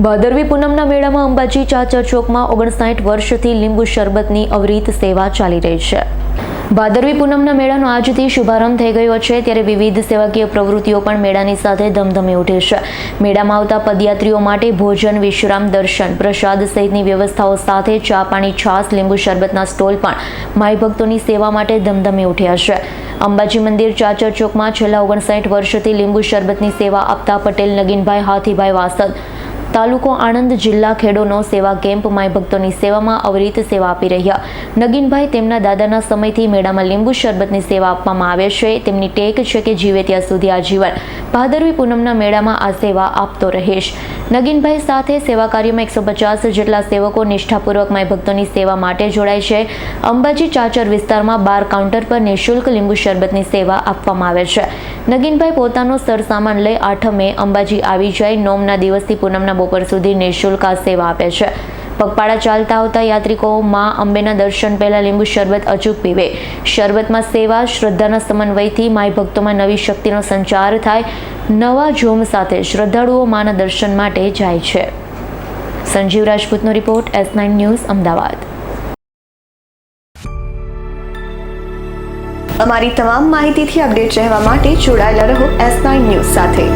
ભાદરવી પૂનમના મેળામાં અંબાજી ચાચર ચોકમાં ઓગણસાઠ વર્ષથી લીંબુ શરબતની અવિરત સેવા ચાલી રહી છે. ભાદરવી પૂનમના મેળાનો આજથી શુભારંભ થઈ ગયો છે, ત્યારે વિવિધ સેવાકીય પ્રવૃત્તિઓ પણ મેળાની સાથે ધમધમી ઉઠે છે. મેળામાં આવતા પદયાત્રીઓ માટે ભોજન, વિશ્રામ, દર્શન, પ્રસાદ સહિતની વ્યવસ્થાઓ સાથે ચા પાણી છાસ લીંબુ શરબતના સ્ટોલ પણ માઈ ભક્તોની સેવા માટે ધમધમી ઉઠ્યા છે. અંબાજી મંદિર ચાચર ચોકમાં છેલ્લા ઓગણસાઠ વર્ષથી લીંબુ શરબતની સેવા આપતા પટેલ, નગીનભાઈ, હાથીભાઈ વાસદ તાલુકો આણંદ જિલ્લા ખેડોનો સેવા કેમ્પ માય ભક્તોની સેવામાં અવિરત સેવા આપી રહ્યા નગીનભાઈ તેમના દાદાના સમયથી મેળામાં લીંબુ શરબતની સેવા આપવામાં આવે છે. તેમની ટેક છે કે જીવે ત્યાં સુધી આજીવન. ભાદરવી પૂનમના મેળામાં આ સેવા આપતો રહીશ નગીનભાઈ સાથે સેવા કાર્યમાં એકસો પચાસ જેટલા સેવકો નિષ્ઠાપૂર્વક માય ભક્તોની સેવા માટે જોડાય છે. અંબાજી ચાચર વિસ્તારમાં બાર કાઉન્ટર પર નિઃશુલ્ક લીંબુ શરબતની સેવા આપવામાં આવે છે. નગીનભાઈ પોતાનો સરસામાન લઈ આઠમે અંબાજી આવી જાય. નોમના દિવસથી પૂનમના બપોર સુધી નિઃશુલ્ક આ સેવા આપે છે. પગપાળા ચાલતા આવતા યાત્રિકો માં અંબેના દર્શન પહેલા લીંબુ શરબત અચૂક પીવે. શરબતમાં સેવા, શ્રદ્ધાના સમન્વયથી માય ભક્તોમાં નવી શક્તિનો સંચાર થાય. નવા જોમ સાથે શ્રદ્ધાળુઓ માના દર્શન માટે જાય છે. Sanjeev રાજપૂતનો report, S nine news, Ahmedabad. અમારી તમામ માહિતીથી અપડેટ રહેવા માટે જોડાયેલા રહો એસ નાઇન ન્યૂઝ સાથે.